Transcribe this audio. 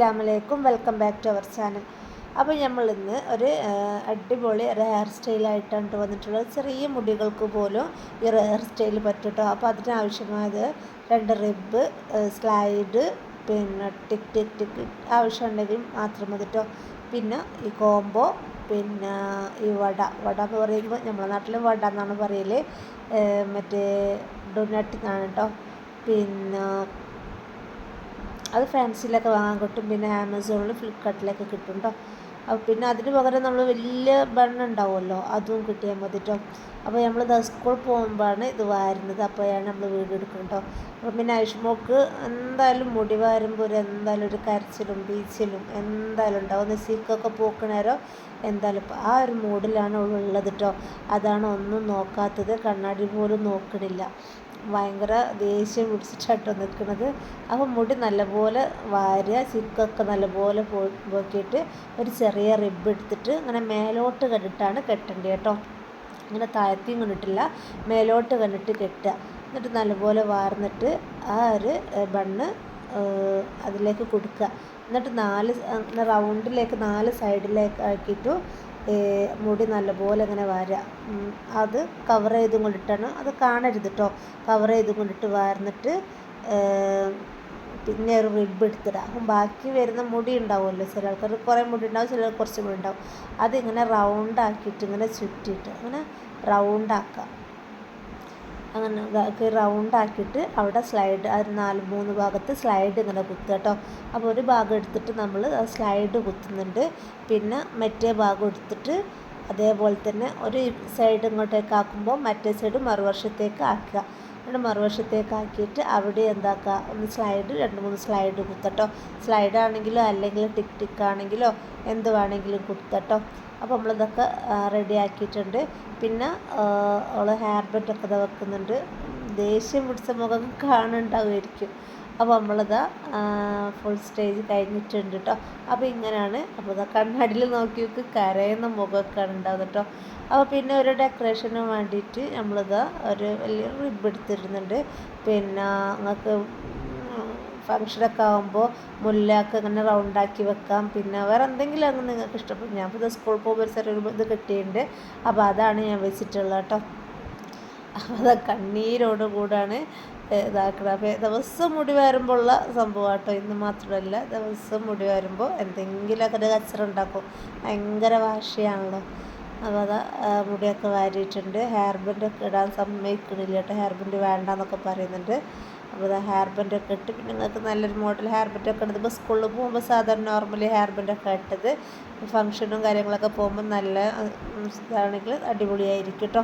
അസ്സാമലൈക്കും welcome back to our channel. അപ്പോൾ നമ്മൾ ഇന്ന് ഒരു അടിപൊളി ഒരു ഹെയർ സ്റ്റൈലായിട്ടാണ് വന്നിട്ടുള്ളത്. ചെറിയ മുടികൾക്ക് പോലും ഈ ഹെയർ സ്റ്റൈൽ പറ്റുട്ടോ. അപ്പോൾ അതിനാവശ്യമായത് രണ്ട് റിബ് സ്ലൈഡ് പിന്നെ ടിക് ടിക് ടിക് ആവശ്യമുണ്ടെങ്കിൽ മാത്രം മതി കേട്ടോ പിന്നെ ഈ കോംബോ പിന്നെ ഈ വട. വട എന്ന് പറയുമ്പോൾ നമ്മളെ നാട്ടിൽ വട എന്നാണ് പറയൽ മറ്റേ ഡൊനട്ട് എന്നാണ് കേട്ടോ പിന്നെ അത് ഫാൻസിയിലൊക്കെ വാങ്ങാൻ കിട്ടും. പിന്നെ ആമസോണിൽ ഫ്ലിപ്കാർട്ടിലൊക്കെ കിട്ടും കേട്ടോ അപ്പോൾ പിന്നെ അതിന് പകരം നമ്മൾ വലിയ ബണ്ണ് ഉണ്ടാവുമല്ലോ അതും കിട്ടിയാൽ മതി കേട്ടോ അപ്പോൾ നമ്മൾ ദ സ്കൂൾ പോകുമ്പോഴാണ് ഇത് വാരുന്നത്. അപ്പോഴാണ് നമ്മൾ വീട് എടുക്കുന്നത് അപ്പോൾ പിന്നെ ഐഷ്മോക്ക് എന്തായാലും മുടി വാരുമ്പോൾ ഒരു എന്തായാലും ഒരു കരച്ചിലും ബീച്ചിലും എന്തായാലും ഉണ്ടാവും. നസീക്കൊക്കെ പോക്കണേരോ എന്തായാലും ആ ഒരു മൂഡിലാണ് ഉള്ളത് കേട്ടോ അതാണ് ഒന്നും നോക്കാത്തത്. കണ്ണാടി പോലും നോക്കണില്ല. ഭയങ്കര ദേഷ്യം പിടിച്ചിട്ടാട്ടോ നിൽക്കുന്നത്. അപ്പോൾ മുടി നല്ലപോലെ വാരുക ചിക്കൊക്കെ നല്ലപോലെ പോക്കിയിട്ട് ഒരു ചെറിയ റിബ് എടുത്തിട്ട് അങ്ങനെ മേലോട്ട് കണ്ടിട്ടാണ് കെട്ടേണ്ടത് കേട്ടോ. ഇങ്ങനെ താഴത്തെയും കണ്ടിട്ടില്ല മേലോട്ട് കണ്ടിട്ട് കെട്ടുക. എന്നിട്ട് നല്ലപോലെ വാർന്നിട്ട് ആ ഒരു ബണ്ണ് അതിലേക്ക് കൊടുക്കുക. എന്നിട്ട് നാല് റൗണ്ടിലേക്ക് നാല് സൈഡിലേക്ക് ആക്കിയിട്ട് മുടി നല്ലപോലെ ഇങ്ങനെ വാരുക അത് കവർ ചെയ്തും കൊണ്ടിട്ടാണ് അത് കാണരുത് കേട്ടോ കവർ ചെയ്തും കൊണ്ടിട്ട് വാർന്നിട്ട് പിന്നെ ഒരു റിബ് എടുത്തിടുക അപ്പം ബാക്കി വരുന്ന മുടി ഉണ്ടാവുമല്ലോ ചില ആൾക്കാർ കുറേ മുടി ഉണ്ടാവും ചിലർ കുറച്ച് മുടി ഉണ്ടാവും. അതിങ്ങനെ റൗണ്ട് ആക്കിയിട്ട് ഇങ്ങനെ ചുറ്റിയിട്ട് അങ്ങനെ റൗണ്ട് ആക്കുക അങ്ങനെ ഇതാക്കി റൗണ്ട് ആക്കിയിട്ട് അവിടെ സ്ലൈഡ് ആ ഒരു നാല് മൂന്ന് ഭാഗത്ത് സ്ലൈഡ് ഇങ്ങനെ കുത്തുക കേട്ടോ അപ്പോൾ ഒരു ഭാഗം എടുത്തിട്ട് നമ്മൾ സ്ലൈഡ് കുത്തുന്നുണ്ട്. പിന്നെ മറ്റേ ഭാഗം എടുത്തിട്ട് അതേപോലെ തന്നെ ഒരു സൈഡ് ഇങ്ങോട്ടേക്ക് ആക്കുമ്പോൾ മറ്റേ സൈഡ് മറുവശത്തേക്ക് ആക്കുക. എന്നിട്ട് മറുവശത്തേക്ക് ആക്കിയിട്ട് അവിടെ എന്താക്കുക ഒന്ന് സ്ലൈഡ് രണ്ട് മൂന്ന് സ്ലൈഡ് കുത്തട്ടോ. സ്ലൈഡ് ആണെങ്കിലോ അല്ലെങ്കിൽ ടിക് ടിക്ക് ആണെങ്കിലോ എന്ത് വേണമെങ്കിലും കുത്തട്ടോ. അപ്പോൾ നമ്മളിതൊക്കെ റെഡി ആക്കിയിട്ടുണ്ട്. പിന്നെ അവൾ ഹെയർ ബെറ്റൊക്കെ വെക്കുന്നുണ്ട്. ദേഷ്യം പിടിച്ച മുഖം കാണുന്നുണ്ടാവുമായിരിക്കും. അപ്പോൾ നമ്മളിതാ ഫുൾ സ്റ്റേജ് കഴിഞ്ഞിട്ടുണ്ട് കേട്ടോ അപ്പോൾ ഇങ്ങനെയാണ് അപ്പോൾ ഇതാ കണ്ണാടിയിൽ നോക്കി നോക്കി കരയുന്ന മുഖമൊക്കെയാണ് ഉണ്ടാവുന്നത് കേട്ടോ അപ്പോൾ പിന്നെ ഒരു ഡെക്കറേഷന് വേണ്ടിയിട്ട് നമ്മളിതാ ഒരു വലിയ റിബ് എടുത്തിരുന്നുണ്ട് പിന്നെ നിങ്ങൾക്ക് ഫങ്ഷനൊക്കെ ആകുമ്പോൾ മുല്ലൊക്കെ ഇങ്ങനെ റൗണ്ടാക്കി വെക്കാം. പിന്നെ വേറെ എന്തെങ്കിലും അങ്ങ് നിങ്ങൾക്ക് ഇഷ്ടപ്പെടും. ഞാൻ ഇപ്പോൾ സ്കൂൾ പോകുമ്പോൾ ഒരു ചെറിയ ഇത് കിട്ടിയിട്ടുണ്ട്. അപ്പോൾ അതാണ് ഞാൻ വെച്ചിട്ടുള്ളത് കേട്ടോ അപ്പോൾ അത് കണ്ണീരോട് കൂടാണ് ഇതാക്കണം. അപ്പോൾ ദിവസം മുടി വരുമ്പോൾ ഉള്ള സംഭവം കേട്ടോ ഇന്ന് മാത്രമല്ല ദിവസം മുടി വരുമ്പോൾ എന്തെങ്കിലുമൊക്കെ ഒരു കച്ചറ ഉണ്ടാക്കും. ഭയങ്കര വാശിയാണല്ലോ. അപ്പോൾ അതാ മുടിയൊക്കെ വാരിയിട്ടുണ്ട്. ഹെയർ ഒക്കെ ഇടാൻ സമ്മതിക്കണില്ല കേട്ടോ. ഹെയർ വേണ്ട വേണ്ടെന്നൊക്കെ പറയുന്നുണ്ട്. അപ്പോൾ അത് ഹെയർ ഒക്കെ ഇട്ട് പിന്നെ നിങ്ങൾക്ക് നല്ലൊരു മോഡൽ ഹെയർ ഒക്കെ ഇടുമ്പോൾ സ്കൂളിൽ പോകുമ്പോൾ സാധാരണ നോർമലി ഹെയർ ഒക്കെ ഇട്ടത്. ഫംഗ്ഷനും കാര്യങ്ങളൊക്കെ പോകുമ്പോൾ നല്ല ഇതാണെങ്കിൽ അടിപൊളിയായിരിക്കും കേട്ടോ.